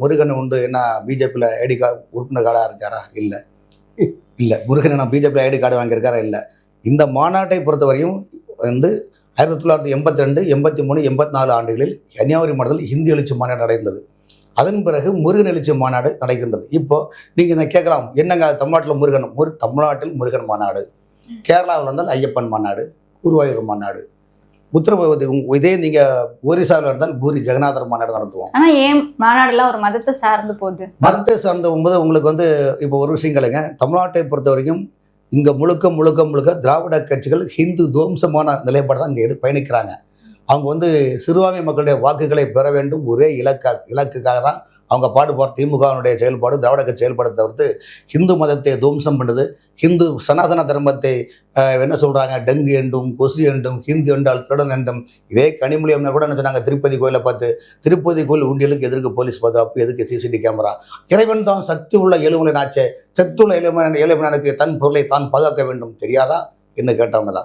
முருகன் உண்டு என்ன பிஜேபியில் ஐடி கார்டு உறுப்பினர் கார்டாக இருக்காரா? இல்லை. இல்லை. முருகன் என்ன பிஜேபியில் ஐடி கார்டு வாங்கியிருக்காரா? இல்லை. இந்த மாநாட்டை பொறுத்தவரையும் வந்து ஆயிரத்தி தொள்ளாயிரத்தி எண்பத்தி ரெண்டு எண்பத்தி மூணு எண்பத்தி நாலு ஆண்டுகளில் கன்னியாகுமரி மாவட்டத்தில் ஹிந்தி எழுச்சி மாநாடு நடந்தது அதன் பிறகு முருகன் எழுச்சி மாநாடு நடக்கின்றது இப்போ நீங்கள் இதை கேட்கலாம். என்னங்க தமிழ்நாட்டில் முருகன்? முரு தமிழ்நாட்டில் முருகன் மாநாடு. கேரளாவில் இருந்தால் ஐயப்பன் மாநாடு குருவாயூர் மாநாடு. உங்க- இதே நீங்கள் ஒரிசாவில் இருந்தால் பூரி ஜெகநாதர் மாநாடு நடத்துவோம். ஆனா ஏன் மாநாடுலாம் ஒரு மதத்தை சார்ந்து போகுது? மதத்தை சார்ந்த போது உங்களுக்கு வந்து இப்போ ஒரு விஷயம் கேளுங்க. தமிழ்நாட்டை பொறுத்த வரைக்கும் இங்கே முழுக்க முழுக்க முழுக்க திராவிட கட்சிகள் ஹிந்து துவம்சமான நிலைப்பாடு தான் இங்கே பயணிக்கிறாங்க. அவங்க வந்து சிறுபான்மை மக்களுடைய வாக்குகளை பெற வேண்டும். ஒரே இலக்கா இலக்குக்காக தான் அவங்க பாடுபாடு திமுகவினுடைய செயல்பாடு திராவிட கட்சி செயல்பாடு தவிர்த்து ஹிந்து மதத்தை துவம்சம் பண்ணுது. ஹிந்து சனாதன தர்மத்தை என்ன சொல்கிறாங்க டெங்கு என்றும் கொசு என்றும் ஹிந்து என்றால் திருடன் என்றும் இதே கனிமொழி கூட என்ன சொன்னாங்க? திருப்பதி கோயிலை பார்த்து திருப்பதி கோயில் உண்டியலுக்கு எதிர்க்கு போலீஸ் பாதுகாப்பு எதுக்கு சிசிடி கேமரா இறைவன் தான் சக்தி உள்ள எழுமலை நாச்சே சத்துள்ள ஏழுமலை ஏழுமலனுக்கு தன் பொருளை தான் பாதுகாக்க வேண்டும். தெரியாதா? என்று கேட்டவங்க தான்.